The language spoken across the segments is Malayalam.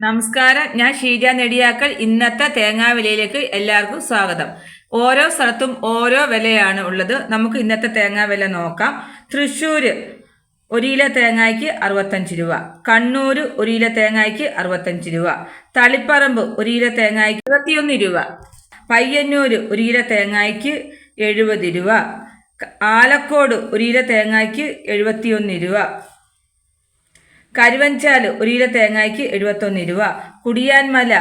നമസ്കാരം. ഞാൻ ഷീജ നെടിയാക്കൽ. ഇന്നത്തെ തേങ്ങാ വിലയിലേക്ക് എല്ലാവർക്കും സ്വാഗതം. ഓരോ സ്ഥലത്തും ഓരോ വിലയാണ് ഉള്ളത്. നമുക്ക് ഇന്നത്തെ തേങ്ങാ വില നോക്കാം. തൃശ്ശൂർ ഒരു കിലോ തേങ്ങയ്ക്ക് അറുപത്തഞ്ച് രൂപ. കണ്ണൂർ ഒരു കിലോ തേങ്ങയ്ക്ക് അറുപത്തഞ്ച് രൂപ. തളിപ്പറമ്പ് ഒരു കിലോ തേങ്ങയ്ക്ക് ഇരുപത്തിയൊന്ന് രൂപ. പയ്യന്നൂർ ഒരു കിലോ തേങ്ങയ്ക്ക് എഴുപത് രൂപ. ആലക്കോട് ഒരു കിലോ തേങ്ങയ്ക്ക് എഴുപത്തിയൊന്ന് രൂപ. കരുവഞ്ചാൽ ഒരു കിലോ തേങ്ങയ്ക്ക് എഴുപത്തൊന്ന് രൂപ കുടിയാൻമല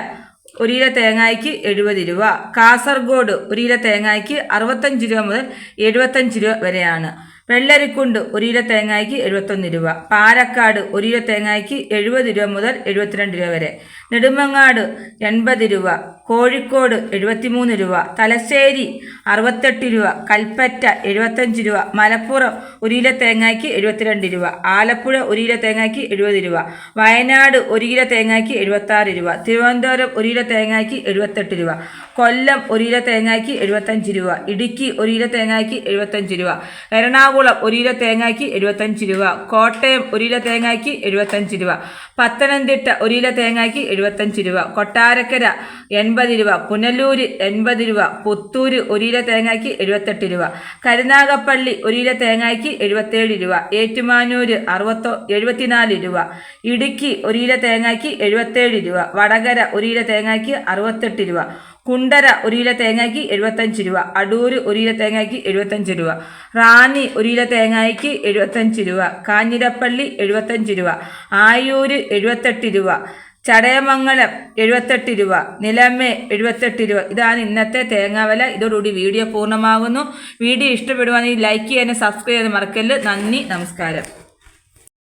ഒരു കിലോ തേങ്ങയ്ക്ക് എഴുപത് രൂപ കാസർഗോഡ് ഒരു കിലോ തേങ്ങയ്ക്ക് അറുപത്തഞ്ച് രൂപ മുതൽ എഴുപത്തഞ്ച് രൂപ വരെയാണ്. വെള്ളരിക്കുണ്ട് ഒരു കിലോ തേങ്ങയ്ക്ക് എഴുപത്തൊന്ന് രൂപ. പാലക്കാട് ഒരു കിലോ തേങ്ങയ്ക്ക് എഴുപത് രൂപ മുതൽ എഴുപത്തിരണ്ട് രൂപ വരെ. നെടുമങ്ങാട് എൺപത് രൂപ. കോഴിക്കോട് എഴുപത്തിമൂന്ന് രൂപ. തലശ്ശേരി അറുപത്തെട്ട് രൂപ. കൽപ്പറ്റ എഴുപത്തഞ്ച് രൂപ. മലപ്പുറം ഒരു കിലോ തേങ്ങയ്ക്ക് എഴുപത്തിരണ്ട് രൂപ. ആലപ്പുഴ ഒരു കിലോ തേങ്ങയ്ക്ക് എഴുപത് രൂപ. വയനാട് ഒരു കിലോ തേങ്ങയ്ക്ക് എഴുപത്താറ് രൂപ. തിരുവനന്തപുരം ഒരു കിലോ തേങ്ങയ്ക്ക് എഴുപത്തെട്ട് രൂപ. കൊല്ലം ഒരു കിലോ തേങ്ങയ്ക്ക് എഴുപത്തഞ്ച് രൂപ. ഇടുക്കി ഒരു കിലോ തേങ്ങയ്ക്ക് എഴുപത്തഞ്ച് രൂപ. എറണാകുളം ഒരു കിലോ തേങ്ങയ്ക്ക് എഴുപത്തഞ്ച് രൂപ. കോട്ടയം ഒരു കിലോ തേങ്ങയ്ക്ക് എഴുപത്തഞ്ച് രൂപ. പത്തനംതിട്ട ഒരു കിലോ തേങ്ങയ്ക്ക് എഴുപത്തഞ്ച് രൂപ. കൊട്ടാരക്കര എൺപത് രൂപ. പുനലൂർ എൺപത് രൂപ. പുത്തൂർ ഒരു കിലോ തേങ്ങയ്ക്ക് എഴുപത്തെട്ട് രൂപ. കരുനാഗപ്പള്ളി ഒരു കിലോ തേങ്ങയ്ക്ക് എഴുപത്തേഴ് രൂപ. ഏറ്റുമാനൂർ അറുപത്തോ എഴുപത്തിനാല് രൂപ. ഇടുക്കി ഒരു കിലോ തേങ്ങയ്ക്ക് എഴുപത്തേഴ് രൂപ. വടകര ഒരു കിലോ തേങ്ങയ്ക്ക് അറുപത്തെട്ട് രൂപ. കുണ്ടര ഒരു കിലോ തേങ്ങയ്ക്ക് എഴുപത്തഞ്ച് രൂപ അടൂർ ഒരു കിലോ തേങ്ങയ്ക്ക് എഴുപത്തഞ്ച് രൂപ റാന്നി ഒരു കിലോ തേങ്ങയ്ക്ക് എഴുപത്തഞ്ച് രൂപ കാഞ്ഞിരപ്പള്ളി എഴുപത്തഞ്ച് രൂപ ആയൂര് എഴുപത്തെട്ട് രൂപ ചടയമംഗലം എഴുപത്തെട്ട് രൂപ നിലമേ എഴുപത്തെട്ട് രൂപ. ഇതാണ് ഇന്നത്തെ തേങ്ങാ വില ഇതോടുകൂടി വീഡിയോ പൂർണമാകുന്നു. വീഡിയോ ഇഷ്ടപ്പെടുവാണെങ്കിൽ ലൈക്ക് ചെയ്യാനും സബ്സ്ക്രൈബ് ചെയ്യാനും മറക്കല്ല് നന്ദി നമസ്കാരം.